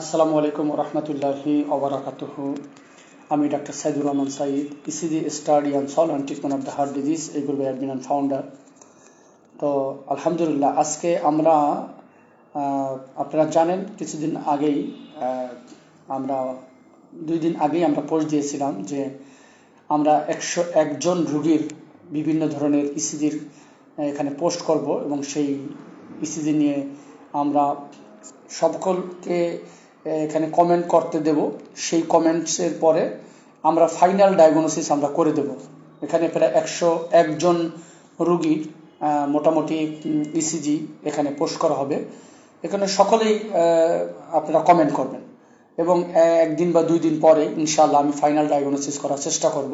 আসসালামু আলাইকুম রহমতুল্লাহি ওবরাকাতুহ। আমি doctor Saidur Rahman Sayeed ECG study and solve and treatment of the heart disease এই গ্রুপের অ্যাডমিন অ্যান্ড ফাউন্ডার তো আলহামদুলিল্লাহ, আজকে আমরা আপনারা জানেন, কিছুদিন আগেই আমরা, দুই দিন আগেই আমরা পোস্ট দিয়েছিলাম যে আমরা একশো একজন রুগীর বিভিন্ন ধরনের ইসিজির এখানে পোস্ট করব এবং সেই ইসিজি নিয়ে আমরা সকলকে এখানে কমেন্ট করতে দেব। সেই কমেন্টসের পরে আমরা ফাইনাল ডায়াগনোসিস আমরা করে দেব। এখানে প্রায় একশো একজন রুগীর মোটামুটি ইসিজি এখানে পোস্ট করা হবে। এখানে সকলেই আপনারা কমেন্ট করবেন। এবং একদিন বা দুই দিন পরে ইনশাআল্লাহ আমি ফাইনাল ডায়াগনোসিস করার চেষ্টা করব।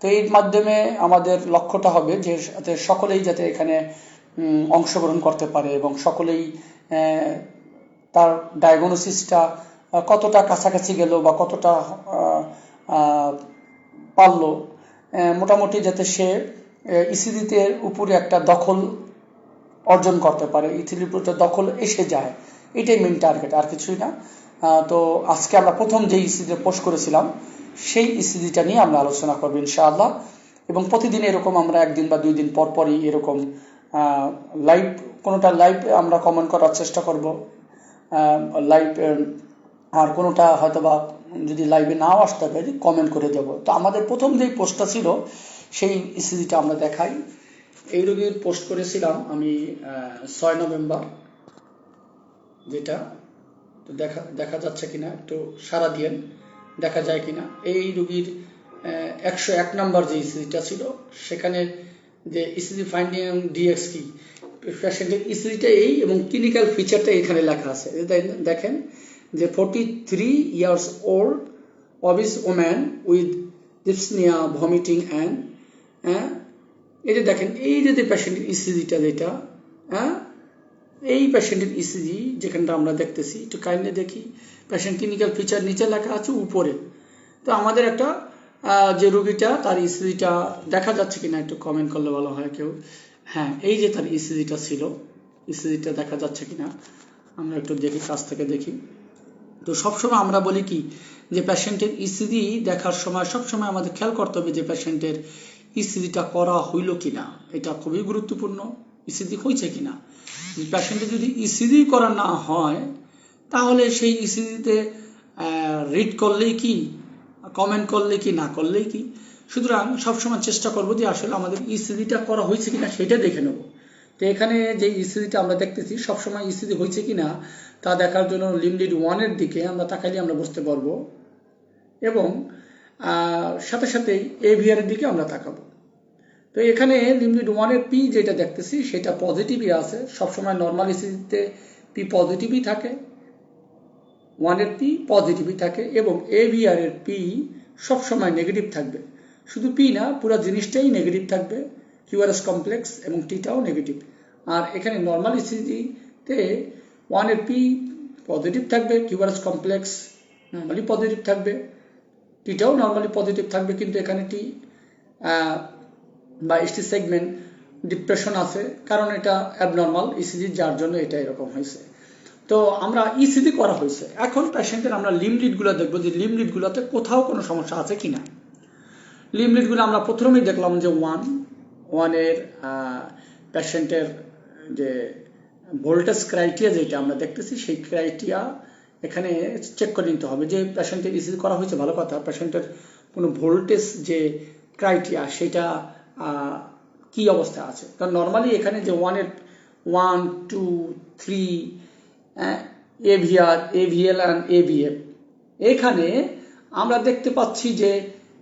তো এর মাধ্যমে আমাদের লক্ষ্যটা হবে যে সকলেই যাতে এখানে অংশগ্রহণ করতে পারে এবং সকলেই তার ডায়াগনোসিসটা কতটা কাছাকাছি গেল বা কতটা পারল মোটামুটি যাতে সে ইসিজিতে উপরে একটা দখল অর্জন করতে পারে, ইথিলির প্রতি দখল এসে যায়, এটাই মেন টার্গেট আর কিছুই না। তো আজকে আমরা প্রথম যে ইসিজিতে পোস্ট করেছিলাম, সেই ইসিজিটা নিয়ে আমরা আলোচনা করব ইনশাআল্লাহ। এবং প্রতিদিন এরকম আমরা একদিন বা দুই দিন পর পরই এরকম লাইভ কোনোটা লাইভ আমরা কমেন্ট করার চেষ্টা করব। লাইভ আর কোনোটা হয়তো বা যদি লাইভে নাও আসতে পারি কমেন্ট করে দেব। তো আমাদের প্রথম যেই পোস্টটা ছিল, সেই ইসিজিটা আমরা দেখাই। এই রোগীর পোস্ট করেছিলাম আমি ছয় নভেম্বর, যেটা দেখা দেখা যাচ্ছে কিনা, একটু সারা দিয়েন, দেখা যায় কিনা। এই রোগীর একশো এক নম্বর যে ইসিজিটা ছিল সেখানে যে ইসিজি ফাইন্ডিং ডিএক্স কি পেশেন্টের ইসিজিটা এই এবং ক্লিনিক্যাল ফিচারটা এখানে লেখা আছে। দেখেন যে forty three years old obese woman with dyspnoea vomiting and হ্যাঁ এই যে দেখেন, এই যে পেশেন্টের ইসিজিটা যেটা হ্যাঁ এই পেশেন্টের ইসিজি যেখানটা আমরা দেখতেছি, একটু কাইন্ডলি দেখি পেশেন্ট ক্লিনিক্যাল ফিচার নিচে লেখা আছে উপরে। তো আমাদের একটা যে রুগীটা, তার ইসিজিটা দেখা যাচ্ছে কিনা একটু কমেন্ট করলে ভালো হয় কেউ। হ্যাঁ এই যে তার ইসিজিটা ছিল ইসিজিটা দেখা যাচ্ছে কিনা, আমরা একটু দেখি, কাছ থেকে দেখি। তো সবসময় আমরা বলি কি, যে পেশেন্টের ইসিজি দেখার সময় সবসময় আমাদের খেয়াল করতে হবে যে পেশেন্টের ইসিজিটা করা হইল কিনা। এটা খুবই গুরুত্বপূর্ণ ইসিজি হয়েছে কিনা। পেশেন্টের যদি ইসিজি করা না হয়, তাহলে সেই ইসিজিতে রিড করলেই কি কমেন্ট করলে কি, না করলেই কি সুতরাং সবসময় চেষ্টা করব যে আসলে আমাদের ইসিজিটা করা হয়েছে কিনা সেটা দেখে নেব। তো এখানে যে ইসিজিটা আমরা দেখতেছি, সবসময় ইসিজি হয়েছে কিনা তা দেখার জন্য লিমিটেড ওয়ানের দিকে আমরা তাকাইলে আমরা বুঝতে পারব এবং সাথে সাথেই এভিআর এর দিকে আমরা তাকাবো। তো এখানে লিমিটেড ওয়ানের পি যেটা দেখতেছি, সেটা পজিটিভই আছে। সবসময় নর্মাল ইসিজিতে পি পজিটিভই থাকে ওয়ানের পি পজিটিভই থাকে এবং এভিআর এর পি সবসময় নেগেটিভ থাকবে। শুধু পি না, পুরো জিনিসটাই নেগেটিভ থাকবে কিউআরএস কমপ্লেক্স এবং টিটাও নেগেটিভ আর এখানে নর্মাল ইসিজিতে ওয়ানের পি পজিটিভ থাকবে কিউআরএস কমপ্লেক্স নর্মালি পজিটিভ থাকবে টিটাও নর্মালি পজিটিভ থাকবে, কিন্তু এখানে টি বা এসটি সেগমেন্ট ডিপ্রেশন আছে, কারণ এটা অ্যাবনর্মাল ইসিজি যার জন্য এটা এরকম হয়েছে। তো আমরা ইসিজি করা হয়েছে। এখন পেশেন্টের আমরা লিমলিটগুলো দেখব যে লিমলিটগুলোতে কোথাও কোনো সমস্যা আছে কিনা। লিমলিটগুলো আমরা প্রথমেই দেখলাম যে ওয়ান ওয়ানের পেশেন্টের যে ভোল্টেজ ক্রাইটেরিয়া যেটা আমরা দেখতেছি, সেই ক্রাইটেরিয়া এখানে চেক করে নিতে হবে যে পেশেন্টের ইসিজি করা হয়েছে, ভালো কথা। পেশেন্টের কোনো ভোল্টেজ যে ক্রাইটেরিয়া সেটা কি অবস্থা আছে? কারণ নর্মালি এখানে যে ওয়ানের one two three AVR AVL and AVF এখানে আমরা দেখতে পাচ্ছি যে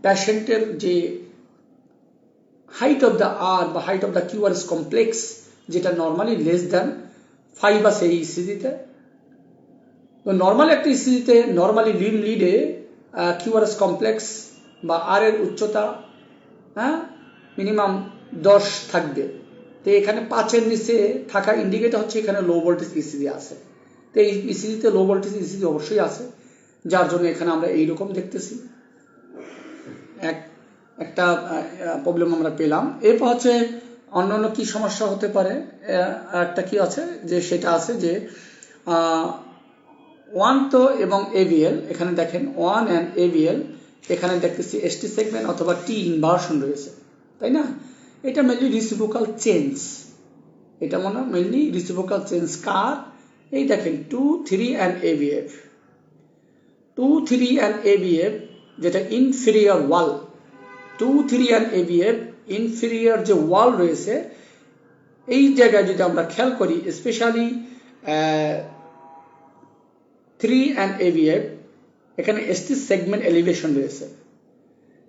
প্যাশেন্টের যে হাইট অফ দ্য আর বা height of the QRS complex যেটা নর্মালি লেস দ্যান ফাইভ আছে এই ইসিজিতে। তো নর্মাল একটা ইসিজিতে নর্মালি লিম লিডে কিউআরএস কমপ্লেক্স বা আর এর উচ্চতা হ্যাঁ মিনিমাম দশ থাকবে। তো এখানে পাঁচের নিচে থাকা ইন্ডিকেটর হচ্ছে এখানে লো ভোল্টেজ ইসিজি আছে। তো এই ইসিজিতে লো ভোল্টেজ ইসিজি অবশ্যই আছে, যার জন্য এখানে আমরা এইরকম দেখতেছি। একটা প্রবলেম আমরা পেলাম। এরপর হচ্ছে অন্য অন্য কি সমস্যা হতে পারে? একটা কি আছে? যে সেটা আছে যে ওয়ান তো এবং এভিএল এখানে দেখেন ওয়ান অ্যান্ড এভিএল এখানে দেখতেছি এসটি সেগমেন্ট অথবা টি ইনভার্সন রয়েছে। তাই না? এটা মেনলি রিসিভোকাল চেঞ্জ এটা মনে হয় মেনলি রিসিভোকাল চেঞ্জ কার? এই দেখেন two three and AVF two three and AVF যেটা inferior wall two three and AVF inferior যে ওয়াল রয়েছে, এই জায়গায় যদি আমরা খেয়াল করি স্পেশালি থ্রি অ্যান্ড এভিএফ এখানে এসটি সেগমেন্ট এলিভেশন রয়েছে।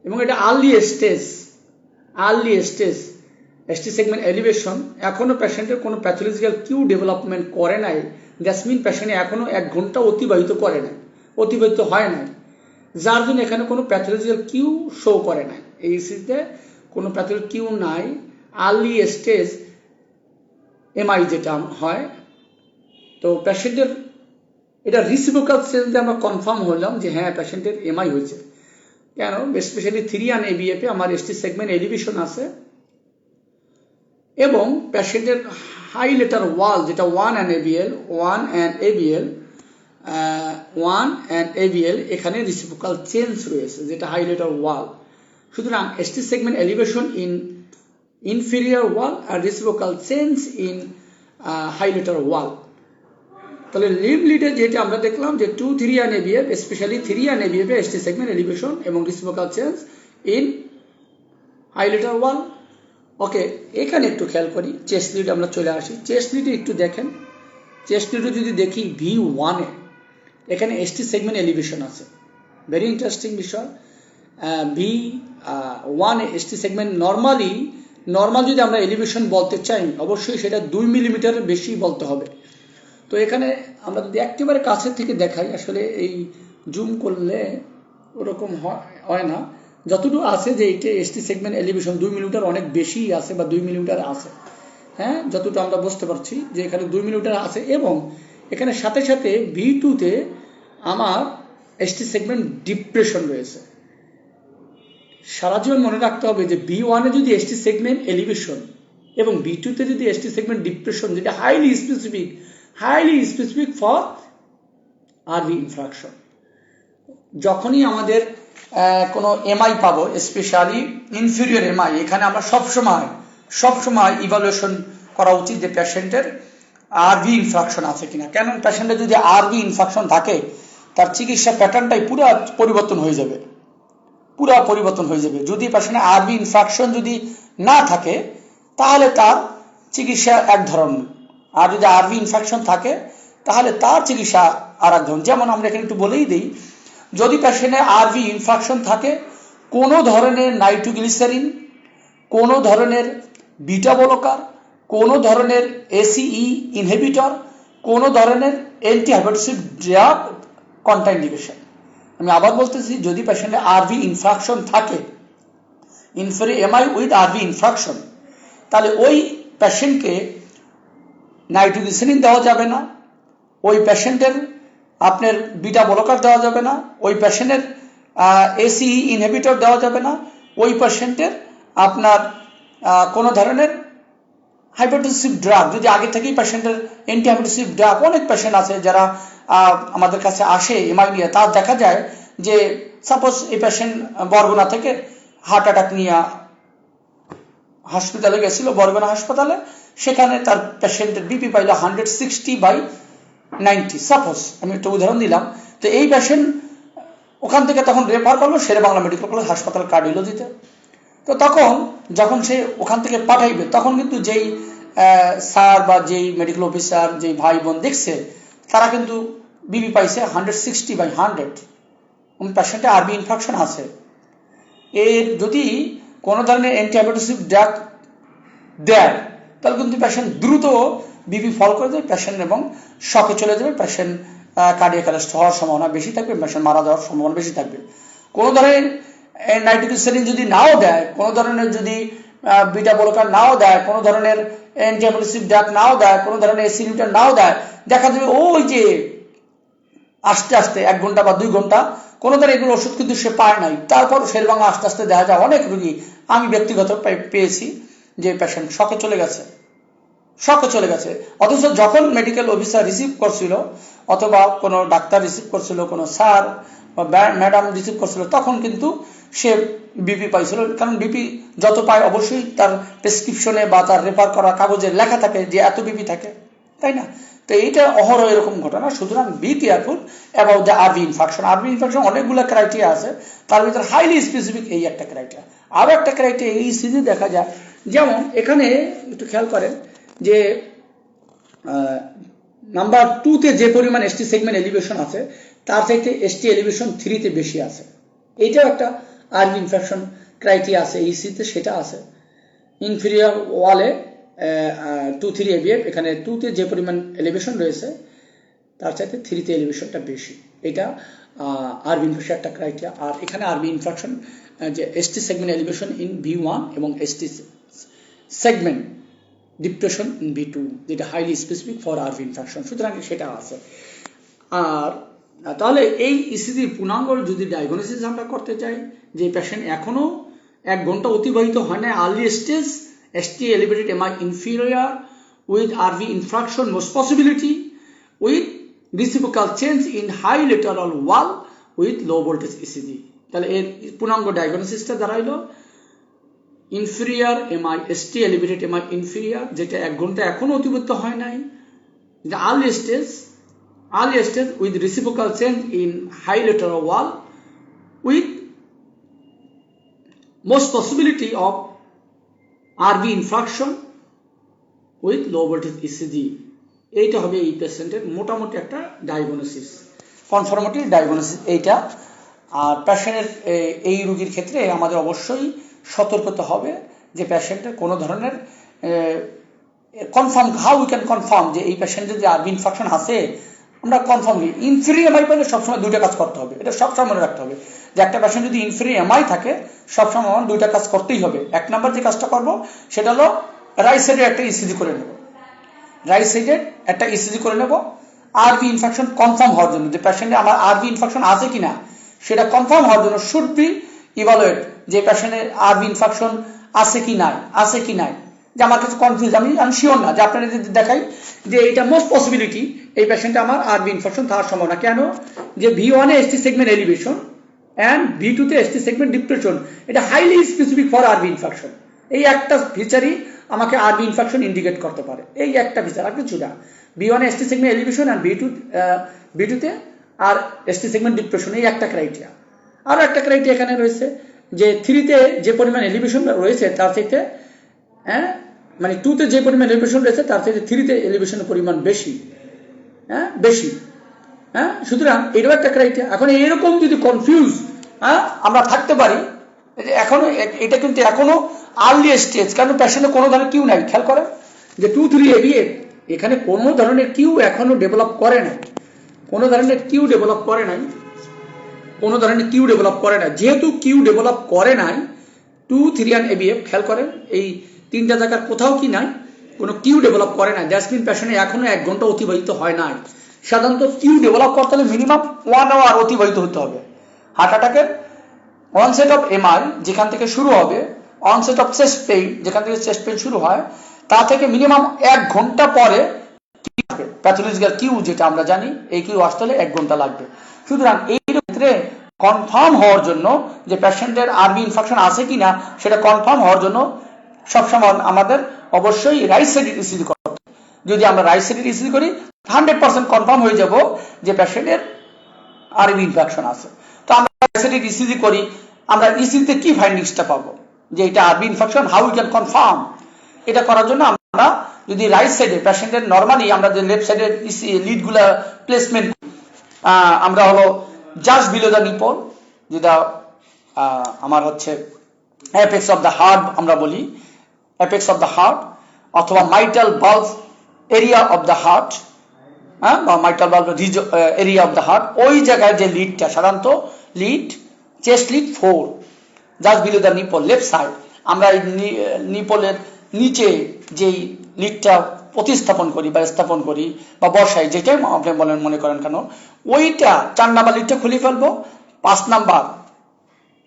এবং এটা early stage early stage ST segment elevation এখনও পেশেন্টের কোনো প্যাথোলজিক্যাল কিউ ডেভেলপমেন্ট করে নাই। জ্যাসমিন পেশেন্টে এখনও এক ঘণ্টা অতিবাহিত করে নাই, অতিবাহিত হয় নাই। যার জন্য এখানে কোনো প্যাথোলজিক্যাল কিউ শো করে নাই। এই সিতে কোনো প্যাথোলজি কিউ নাই। আর্লি স্টেজ এমআই যেটা হয়। তো পেশেন্টের এটা রিসিভোকাল সেন্সে আমরা কনফার্ম হলাম যে হ্যাঁ পেশেন্টের এমআই হয়েছে। কেন? স্পেশালি থ্রি অ্যান্ড এবিএফে আমার এসটি সেগমেন্ট এলিভেশন আছে। এবং পেশেন্টের হাই লেটার ওয়াল যেটা one and AVL one and AVL one and AVL এখানে রিসিভোকাল চেঞ্জ রয়েছে, যেটা হাই লেটার ওয়াল সুতরাং ST segment elevation in inferior wall R reciprocal change in high lateral wall তাহলে লিভ লিডে যেটা আমরা দেখলাম যে two three and AVF specially three and AVF ST segment elevation এবং reciprocal change in high lateral wall okay এখানে একটু খেয়াল করি চেস্ট লিড আমরা চলে আসি। চেস্ট লিডে একটু দেখেন। চেস্ট লিডে যদি দেখি ভি ওয়ানে এখানে এসটি সেগমেন্ট এলিভেশন আছে। ভেরি ইন্টারেস্টিং বিষয়। One ST segment normally normal যদি আমরা এলিভেশন বলতে চাই, অবশ্যই সেটা দুই মিলিমিটারের বেশি বলতে হবে। তো এখানে আমরা যদি একেবারে কাছের থেকে দেখাই, আসলে এই জুম করলে ওরকম হয় না। যতটুকু আছে যে এইটা এসটি সেগমেন্ট এলিভেশন দুই মিলিমিটার অনেক বেশি আছে বা দুই মিলিমিটার আছে। হ্যাঁ যতটুকু আমরা বুঝতে পারছি যে এখানে দুই মিলিমিটার আছে এবং এখানে সাথে সাথে ভি টুতে আমার এসটি সেগমেন্ট ডিপ্রেশন রয়েছে। সারা জীবন মনে রাখতে হবে যে বি ওয়ানে যদি এসটি সেগমেন্ট এলিভেশন এবং বি টুতে যদি এসটি সেগমেন্ট ডিপ্রেশন যেটা highly specific highly specific for RV infarction যখনই আমাদের কোনো এমআই পাবো স্পেশালি ইনফিরিয়র এমআই এখানে আমরা সবসময় সবসময় ইভালুয়েশন করা উচিত যে পেশেন্টের আরভি ইনফ্রাকশন আছে কিনা। কেন? পেশেন্টের যদি আরভি ইনফ্রাকশন থাকে, তার চিকিৎসা প্যাটার্নটাই পুরো পরিবর্তন হয়ে যাবে। পুরো পরিবর্তন হয়ে যাবে। যদি পেশেন্টের আরবি ইনফ্রাকশন যদি না থাকে, তাহলে তার চিকিৎসা এক ধরনের আর যদি আরবি ইনফেকশন থাকে, তাহলে তার চিকিৎসা আর এক ধরনের যেমন আমরা এখানে একটু বলেই দিই, যদি পেশেন্টের আরবি ইনফেকশন থাকে, কোনো ধরনের নাইট্রোগ্লিসারিন, কোনো ধরনের বিটা বলকার, কোনো ধরনের এসিই ইনহিবিটর কোনো ধরনের অ্যান্টিহাইপারটিসিভ ড্রাগ কন্টাইন্ডিকেশন আমি আবার বলতেছি, যদি পেশেন্টের আরভি ইনফ্রাকশন থাকে inferior MI with RV infarction তাহলে ওই পেশেন্টকে নাইট্রোগ্লিসারিন দেওয়া যাবে না, ওই পেশেন্টের আপনার বিটা বলকার দেওয়া যাবে না, ওই পেশেন্টের এসি ইনহিবিটর দেওয়া যাবে না, ওই পেশেন্টের আপনার কোনো ধরনের হাইপারটেনসিভ ড্রাগ, যদি আগে থেকেই পেশেন্টের অ্যান্টি ড্রাগ, অনেক পেশেন্ট আছে যারা আমাদের কাছে আসে এমআই নিয়ে তার দেখা যায় যে সাপোজ এই পেশেন্ট বরগুনা থেকে হার্ট অ্যাটাক নিয়ে হসপিটালে গেছিল, বরগুনা হাসপাতালে সেখানে তার পেশেন্টের BP pile hundred sixty by ninety suppose আমি একটা উদাহরণ দিলাম, তো এই পেশেন্ট ওখান থেকে তখন রেফার করল শেরে বাংলা মেডিকেল কলেজ হাসপাতাল কার্ডিওলজিতে তো তখন যখন সে ওখান থেকে পাঠাইবে, তখন কিন্তু যেই স্যার বা যেই মেডিকেল অফিসার যেই ভাই বোন দেখছে, তারা কিন্তু বিবি পাইছে হান্ড্রেড সিক্সটি বাই হান্ড্রেড পেশেন্টে আরবি ইনফেকশন আছে। এর যদি কোনো ধরনের অ্যান্টিবায়োটিক ড্রাগ দেয়, তাহলে কিন্তু পেশেন্ট দ্রুত বিপি ফল করে দেবে পেশেন্ট এবং শখে চলে যাবে পেশেন্ট কার্ডিয়াক অ্যারেস্ট হওয়ার সম্ভাবনা বেশি থাকবে পেশেন্ট মারা যাওয়ার সম্ভাবনা বেশি থাকবে। কোনো ধরনের নাইট্রোগ্লিসারিন যদি নাও দেয়, কোনো ধরনের যদি বিটা বলকার নাও দেয়, কোনো ধরনের অ্যান্টিবায়োটিক ড্রাগ নাও দেয়, কোনো ধরনের এসিলিটার নাও দেয়, দেখা যাবে ওই যে আস্তে আস্তে এক ঘণ্টা বা দুই ঘণ্টা, কোনো ধরনের এগুলো ওষুধ কিন্তু সে পায় নাই। তারপর শেরবাংলা আস্তে আস্তে দেখা যায়, অনেক রুগী, আমি ব্যক্তিগত পেয়েছি যে পেশেন্ট শখে চলে গেছে। শখে চলে গেছে। অথচ যখন মেডিকেল অফিসার রিসিভ করছিল, অথবা কোনো ডাক্তার রিসিভ করছিল, কোনো স্যার বা ম্যাডাম রিসিভ করছিল, তখন কিন্তু সে বিপি পাইছিল। কারণ বিপি যত পায় অবশ্যই তার প্রেসক্রিপশনে বা তার রেফার করা কাগজে লেখা থাকে যে এত বিপি থাকে, তাই না? তো এইটা অহরহ এরকম ঘটনা। সুতরাং be careful about the RV infection RV infection অনেকগুলো ক্রাইটেরিয়া আছে। তার ভিতরে হাইলি স্পেসিফিক এই একটা ক্রাইটেরিয়া আরও একটা ক্রাইটেরিয়া এই সিজি দেখা যায়। যেমন এখানে একটু খেয়াল করেন যে নাম্বার টুতে যে পরিমাণ এসটি সেগমেন্ট এলিভেশন আছে, তার চাইতে এসটি এলিভেশন থ্রিতে বেশি আছে। এইটাও একটা আর্মি ইনফেকশন ক্রাইটেরিয়া আছে ইসিতে সেটা আছে। ইনফিরিয়ার ওয়ালে টু থ্রি এবিএফ এখানে টুতে যে পরিমাণ এলিভেশন রয়েছে, তার চাইতে থ্রিতে এলিভেশনটা বেশি। এটা আরবি ইনফেকশন একটা ক্রাইটেরিয়া আর এখানে আরবি ইনফেকশন যে ST segment elevation in V one এবং ST segment depression in V two যেটা highly specific for RV infection সুতরাং সেটা আছে। আর তাহলে এই ইসিজি পূর্ণাঙ্গ যদি ডায়াগনোসিস আমরা করতে চাই, যে পেশেন্ট এখনও এক ঘণ্টা অতিবাহিত হয় না early stage ST elevated MI inferior with RV infarction most possibility with reciprocal change in high lateral wall with low voltage ECG তাহলে এর পূর্ণাঙ্গ ডায়াগনোসিসটা দাঁড়াইলো inferior MI ST elevated MI inferior যেটা এক ঘণ্টা এখনও অতিবাহিত হয় নাই early stage early stage with reciprocal change in high lateral wall with most possibility of RV infraction with low voltage ECG এইটা হবে এই পেশেন্টের মোটামুটি একটা ডায়াগনোসিস কনফার্মেটিভ ডায়াগনোসিস এইটা। আর পেশেন্টের এই রুগীর ক্ষেত্রে আমাদের অবশ্যই সতর্কতা হবে যে পেশেন্টের কোনো ধরনের confirm how we can confirm যে এই পেশেন্টের যে আরবি ইনফেকশন আছে আমরা কনফার্মলি ইনফ্রি এমআই পেলে সবসময় দুইটা কাজ করতে হবে। এটা সবসময় মনে রাখতে হবে। যে একটা পেশেন্ট যদি ইনফ্রি এমআই থাকে, সবসময় আমার দুইটা কাজ করতেই হবে। এক নাম্বার যে কাজটা করব, সেটা হলো রাইট সাইডে একটা ইসিজি করে নেব। রাইট সাইডে একটা ইসিজি করে নেব। আরবি ইনফেকশন কনফার্ম হওয়ার জন্য। যে পেশেন্টে আমার আরবি ইনফেকশন আছে কিনা, সেটা কনফার্ম হওয়ার জন্য শুড বি ইভালুয়েট যে পেশেন্টের আরবি ইনফেকশন আছে কি নাই, আছে কি নাই। যে আমার কাছে কনফিউজ আমি আমি শিওর না যে আপনারা যদি দেখাই যে এটা মোস্ট পসিবিলিটি এই পেশেন্টে আমার আরবি ইনফেকশন থাকার সম্ভাবনা। কেন? যে ভি ওয়ানে ST segment elevation and V টুতে এসটি সেগমেন্ট ডিপ্রেশন এটা highly specific for RV infection এই একটা ফিচারই আমাকে আরবি ইনফেকশন ইন্ডিকেট করতে পারে। এই একটা ফিচার আর কিছু না বি ওয়ানে ST segment elevation and V two V টুতে আর এসটি সেগমেন্ট ডিপ্রেশন এই একটা ক্রাইটেরিয়া আরও একটা ক্রাইটেরিয়া এখানে রয়েছে যে থ্রিতে যে পরিমাণ এলিভেশন রয়েছে, তার চাইতে হ্যাঁ? মানে টুতে যে পরিমাণ এলিভেশন রয়েছে, তার থেকে থ্রিতে এলিভেশনের পরিমাণ বেশি। হ্যাঁ? বেশি। হ্যাঁ? সুতরাং এটাও একটা ক্রাইটেরিয়া এখন এরকম যদি কনফিউজ হ্যাঁ? আমরা থাকতে পারি এখনও এটা কিন্তু এখনও আর্লি স্টেজ কারণ প্যাশনে কোনো ধরনের কিউ নাই। খেয়াল করেন যে টু থ্রি এবিএ এখানে কোনো ধরনের কিউ এখনও ডেভেলপ করে নাই। কোনো ধরনের কিউ ডেভেলপ করে নাই। কোনো ধরনের কিউ ডেভেলপ করে না যেহেতু কিউ ডেভেলপ করে নাই টু থ্রি অ্যান্ড এবিএফ খেয়াল করেন, এই তিনটা জায়গার কোথাও কি নাই, কোনো কিউ ডেভেলপ করে না জ্যাসমিন প্যাশনে এখনও এক ঘণ্টা অতিবাহিত হয় নাই। সাধারণত কিউ ডেভেলপ করতে হলে মিনিমাম ওয়ান আওয়ার অতিবাহিত হতে হবে। হার্ট অ্যাটাকের অনসেট অফ এমআর যেখান থেকে শুরু হবে অনসেট অফ চেস্ট পেইন যেখান থেকে চেস্ট পেইন শুরু হয়, তা থেকে মিনিমাম এক ঘণ্টা পরে প্যাথোলজিক্যাল কিউ যেটা আমরা জানি, এই কিউ আসতে হলে এক ঘণ্টা লাগবে। সুতরাং এই ক্ষেত্রে কনফার্ম হওয়ার জন্য যে পেশেন্টের আরবি ইনফেকশন আছে কিনা, সেটা কনফার্ম হওয়ার জন্য সবসময় আমাদের অবশ্যই রাইট সাইডের ইসিজি করতে যদি আমরা রাইট সাইডের ইসিজি করি হান্ড্রেড পার্সেন্ট কনফার্ম হয়ে যাব যে পেশেন্টের আরবি ইনফেকশন আছে। তো আমরা রাইট সাইডের ইসিজি করি, আমরা ইসিজিতে কি ফাইন্ডিংসটা পাবো? যে এটা RV infection how we can confirm এটা করার জন্য আমরা যদি রাইট সাইডে পেশেন্টের নর্মালি আমরা যে লেফট সাইডের লিডগুলা প্লেসমেন্ট আমরা হলো জাস্ট বিলো দ্য নিপল যেটা আমার হচ্ছে অ্যাপেক্স অফ দ্য হার্ট আমরা বলি অ্যাপেক্স অফ দ্য হার্ট অথবা মাইটাল বাল্ব এরিয়া অফ দ্য হার্ট হ্যাঁ বা মাইটাল বাল্ব এরিয়া অফ দ্য হার্ট ওই জায়গায় যে লিডটা সাধারণত lead chest lead four just below the nipple left side আমরা এই নিপলের নিচে যেই লিডটা প্রতিস্থাপন করি বা স্থাপন করি বা বসাই, যেটাই আপনি বলেন, মনে করেন কেন, ওইটা চার নাম্বার লিডটা খুলে ফেলব, পাঁচ নাম্বার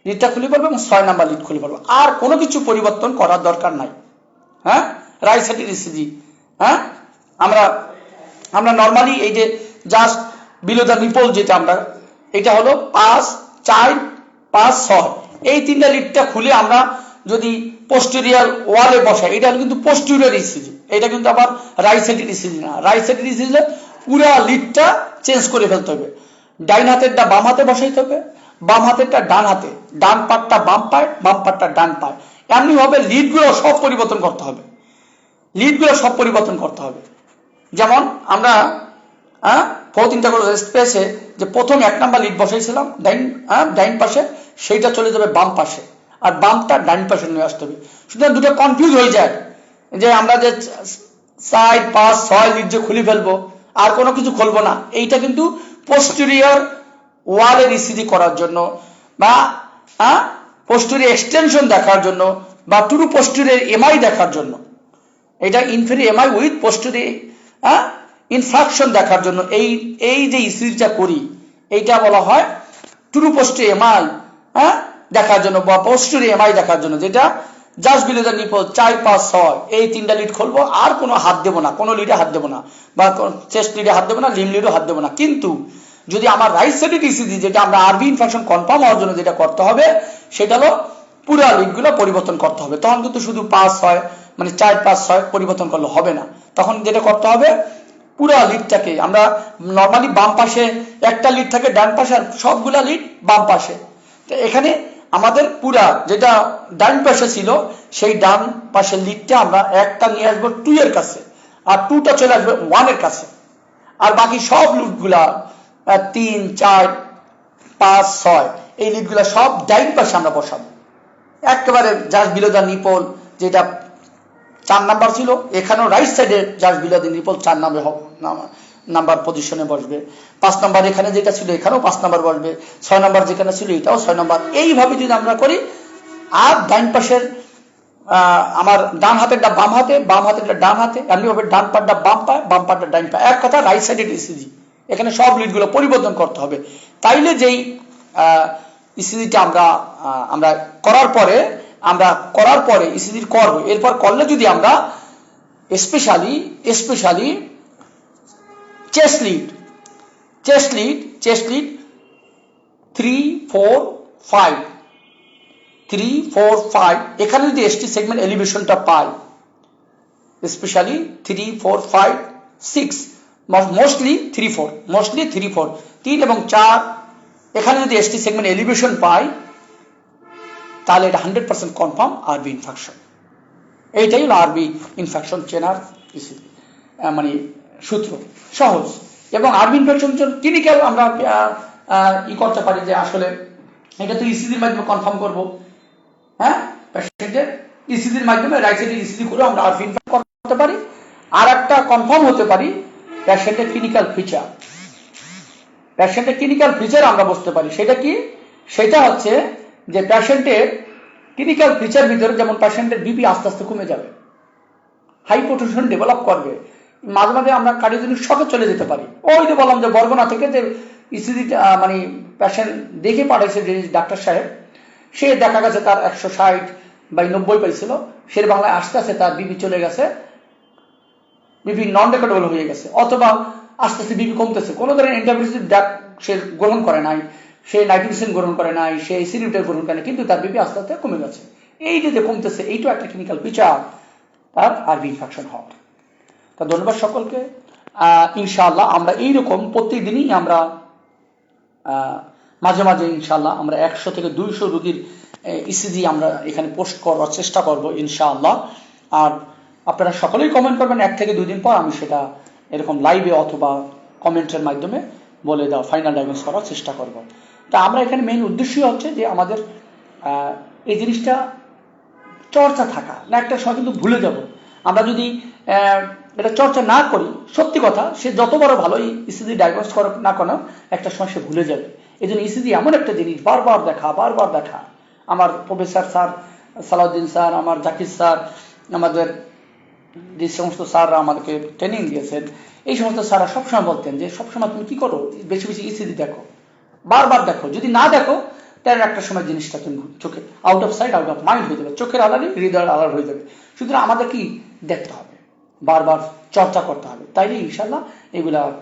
লিডটা খুলে ফেলব এবং ছয় নাম্বার লিড খুলে ফেলব। আর কোনো কিছু পরিবর্তন করার দরকার নাই। হ্যাঁ? রাইট সাইডের ইসিজি হ্যাঁ? আমরা আমরা নর্মালি এই যে জাস্ট বিলো দ্য নিপল যেটা আমরা, এটা হলো পাঁচ, চার, পাঁচ, ছয়। এই তিনটা লিডটা খুলে আমরা যদি পোস্টেরিয়ার ওয়ালে বসাই, এটা কিন্তু পোস্টেরিয়ার ইসিজি এটা কিন্তু আবার রাইট সাইডের ইসিজি না। রাইট সাইডের ইসিজি পুরা লিডটা চেঞ্জ করে ফেলতে হবে। ডাইন হাতেরটা বাম হাতে বসাইতে হবে, বাম হাতেরটা ডান হাতে। ডান পাটটা বাম পায় বাম পাটটা ডান পায় এমনি ভাবে লিডগুলো সব পরিবর্তন করতে হবে। লিডগুলো সব পরিবর্তন করতে হবে। যেমন আমরা হ্যাঁ তিনটা করে স্পেসে যে প্রথম এক নাম্বার লিড বসাইছিলাম, ডাইন হ্যাঁ ডাইন পাশে, সেইটা চলে যাবে বাম পাশে। আর বামটা ডাইন পাশে নিয়ে আসতে হবে। সুতরাং দুটো কনফিউজ হয়ে যায়। যে আমরা যে চার পাঁচ ছয় লিড যে খুলে ফেলব, আর কোনো কিছু খুলবো না। এইটা কিন্তু পোস্টেরিয়র ওয়ালের ইসিজি করার জন্য বা পোস্টেরিয়র এক্সটেনশন দেখার জন্য বা টুরু পোস্টেরিয়র এমআই দেখার জন্য। এটা ইনফেরি এমআই উইথ পোস্টেরি হ্যাঁ? ইনফ্রাকশন দেখার জন্য। এই এই যে ইসিজিটা করি, এইটা বলা হয় টুরু পোস্টে এমআই হ্যাঁ? দেখার জন্য বা পোস্টেরি এমআই দেখার জন্য। যেটা জাস্ট বিলে দ্য নিপল চার, পাঁচ, ছয়, এই তিনটা লিড খুলবো। আর কোনো হাত দেবো না, কোনো লিডে হাত দেবো না বা চেস্ট লিডে হাত দেবো না লিম লিডও হাত দেবো না। কিন্তু যদি আমার রাইট সাইডের ইসিজি যেটা আমরা আরবি ইনফেকশন কনফার্ম হওয়ার জন্য যেটা করতে হবে সেটা হলো পুরা লিডগুলো পরিবর্তন করতে হবে। তখন কিন্তু শুধু পাঁচ হয় মানে চার পাঁচ ছয় পরিবর্তন করলে হবে না। তখন যেটা করতে হবে পুরা লিডটাকে আমরা নর্মালি বাম পাশে একটা লিড থাকে ডান পাশে আর সবগুলা লিড বাম পাশে। তো এখানে আমাদের পুরা যেটা ডান পাশে ছিল সেই ডান পাশের লিডটা আমরা একটা নিয়ে আসব টু এর কাছে আর টুটা চলে আসবে ওয়ানের কাছে। আর বাকি সব লিডগুলা আহ, তিন, চার, পাঁচ, ছয়। এই লিডগুলা সব ডাইন পাশে আমরা বসাবো। একেবারে জাস্ট বিলোদা নিপল যেটা চার নাম্বার ছিল, এখানেও রাইট সাইডে জাস্ট বিলো দ্য নিপল চার নাম্বার নাম্বার পজিশনে বসবে। পাঁচ নাম্বার এখানে যেটা ছিল, এখানেও পাঁচ নাম্বার বসবে। ছয় নাম্বার যেখানে ছিল, এটাও ছয় নাম্বার। এইভাবে যদি আমরা করি, আর ডাইন পাশের আমার ডান হাতেরটা বাম হাতে, বাম হাতেরটা ডান হাতে, এমনি ভাবে ডান পাটটা বাম পায় বাম পাটটা ডাইন পায় এক কথা রাইট সাইডে ইসিজি এখানে সব লিডগুলো পরিবর্তন করতে হবে। তাইলে যেই ইসিজিটা আমরা আমরা করার পরে, আমরা করার পরে ইসিজির করব। এরপর করলে যদি আমরা specially specially chest lead chest lead chest lead three four five three four five এখানে যদি এসটি সেগমেন্ট এলিভেশনটা পাই specially three four five six mostly three four mostly three four তিন এবং চার, এখানে যদি এসটি সেগমেন্ট এলিভেশন পাই, তাহলে এটা hundred percent confirm RB infection এইটাই হলো আরবি ইনফেকশন চেনার মানে সূত্র। সহজ। এবং আরবি ইনফেকশন ক্লিনিক্যাল আমরা ই করতে পারি যে আসলে এটা তো ইসিজির মাধ্যমে কনফার্ম করব। হ্যাঁ? পেশেন্টের ইসিজির মাধ্যমে রাইট সাইডে ইসিজি করে আমরা আরবি ইনফেকশন করতে পারি। আর একটা কনফার্ম হতে পারি পেশেন্টের ক্লিনিক্যাল ফিচার পেশেন্টের ক্লিনিক্যাল ফিচার আমরা বুঝতে পারি। সেটা কি? সেটা হচ্ছে যে পেশেন্টের ক্লিনিক্যাল ফিচার ভিতরে যেমন পেশেন্টের বিপি আস্তে আস্তে কমে যাবে হাইপোটেনশন ডেভেলপ করবে, মাঝে মাঝে আমরা কার্ডিওজেনিক শকে চলে যেতে পারি। ওই যে বললাম যে বরগুনা থেকে যে ইসিজি মানে পেশেন্ট দেখে পাঠাইছে যে ডাক্তার সাহেব, সে দেখা গেছে তার একশো ষাট বা নব্বই পাইছিল শের বাংলায় আস্তে আস্তে তার বিপি চলে গেছে বিপি নন রেকর্ডেবল হয়ে গেছে। অথবা আস্তে আস্তে বিপি কমতেছে। কোনো ধরনের অ্যান্টিবায়োটিক ডাক সে গ্রহণ করে নাই, সে নাইট্রোজেন গ্রহণ করে নাই, সে সিলিউটার গ্রহণ করে নাই, কিন্তু তার বিপি আস্তে আস্তে কমে গেছে। এই যে কমতেছে এইটাও একটা ক্লিনিক্যাল বিচার তার আরবি ইনফেকশন হওয়ার। তা ধন্যবাদ সকলকে। ইনশাআল্লাহ আমরা এইরকম প্রত্যেকদিনই আমরা মাঝে মাঝে ইনশাআল্লাহ আমরা একশো থেকে দুইশো রুগীর ইসিজি আমরা এখানে পোস্ট করার চেষ্টা করব ইনশাআল্লাহ। আর আপনারা সকলেই কমেন্ট করবেন, এক থেকে দুই দিন পর আমি সেটা এরকম লাইভে অথবা কমেন্টের মাধ্যমে বলে দেওয়া ফাইনাল ডায়াগনোস করার চেষ্টা করব। তা আমরা এখানে মেইন উদ্দেশ্যই হচ্ছে যে আমাদের এই জিনিসটা চর্চা থাকা। না, একটা সময় কিন্তু ভুলে যাব। আমরা যদি এটা চর্চা না করি, সত্যি কথা, সে যত বড় ভালোই ইসিজি ডায়াগনোস করা না কেন, একটা সময় সে ভুলে যাবে। এই জন্য ইসিজি এমন একটা জিনিস, বারবার দেখা বারবার দেখা। আমার প্রফেসর স্যার, সালাউদ্দিন স্যার, আমার জাকির স্যার, আমাদের যে সমস্ত স্যাররা আমাদেরকে ট্রেনিং দিয়েছেন, এই সমস্ত স্যাররা সবসময় বলতেন যে, সবসময় তুমি কি করো? বেশি বেশি ইসিজি দেখো। বারবার দেখো। যদি না দেখো, তাহলে একটা সময় জিনিসটা তুমি চোখে out of sight out of mind হয়ে যাবে। চোখের আলাদা হৃদয়ের আলাদা হয়ে যাবে। সুতরাং আমাদের কি দেখতে হবে? বারবার চর্চা করতে হবে। তাইলে ইনশাল্লাহ এগুলা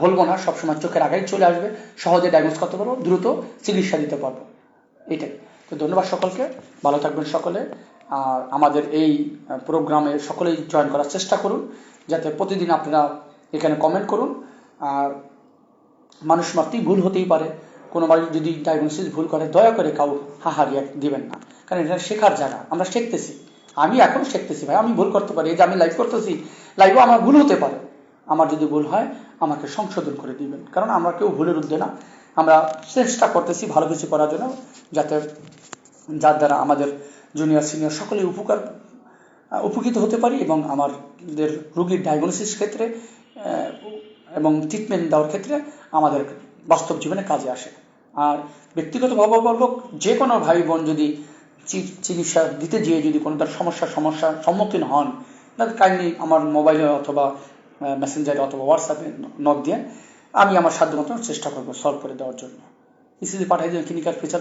বলব না। সবসময় চোখের আগায় চলে আসবে। সহজে ডায়াগনোস করতে পারব। দ্রুত চিকিৎসা দিতে পারব। এটাই। তো ধন্যবাদ সকলকে। ভালো থাকবেন সকলে। আর আমাদের এই প্রোগ্রামে সকলেই জয়েন করার চেষ্টা করুন, যাতে প্রতিদিন আপনারা এখানে কমেন্ট করুন। আর মানুষ মাত্রই ভুল হতেই পারে। কোনো বাড়ি যদি ডায়াগনোসিস ভুল করে, দয়া করে কাউ হাহারি দিবেন না। কারণ এটা শেখার জায়গা, আমরা শিখতেছি। আমি এখন শিখতেছি ভাই, আমি ভুল করতে পারি। এই যে আমি লাইভ করতেছি লাইভও আমার ভুল হতে পারে। আমার যদি ভুল হয়, আমাকে সংশোধন করে দিবেন। কারণ আমরা কেউ ভুলের ঊর্ধ্বে না। আমরা চেষ্টা করতেছি ভালো কিছু করার জন্য, যাতে যার দ্বারা আমাদের জুনিয়র সিনিয়র সকলে উপকার উপকৃত হতে পারি এবং আমাদের রোগীর ডায়াগনোসিস ক্ষেত্রে এবং ট্রিটমেন্ট দেওয়ার ক্ষেত্রে আমাদের বাস্তব জীবনে কাজে আসে। আর ব্যক্তিগতভাবে বলব যে কোনো ভাই বোন যদি চিকিৎসা দিতে গিয়ে যদি কোনো তার সমস্যার সমস্যার সম্মুখীন হন তাহলে কাইন্ডলি আমার মোবাইলে অথবা মেসেঞ্জারে অথবা হোয়াটসঅ্যাপে নক দিয়ে আমি আমার সাধ্য মতো চেষ্টা করব সলভ করে দেওয়ার জন্য। ইসিজি পাঠিয়ে দিলেন ক্লিনিক্যাল ফিচার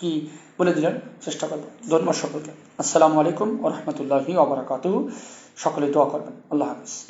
কি বলে দিলেন, চেষ্টা করবেন ধন্যবাদ সকলকে। আসসালামু আলাইকুম ও রহমতুল্লাহি সকলে দোয়া করবেন। আল্লাহ হাফিজ।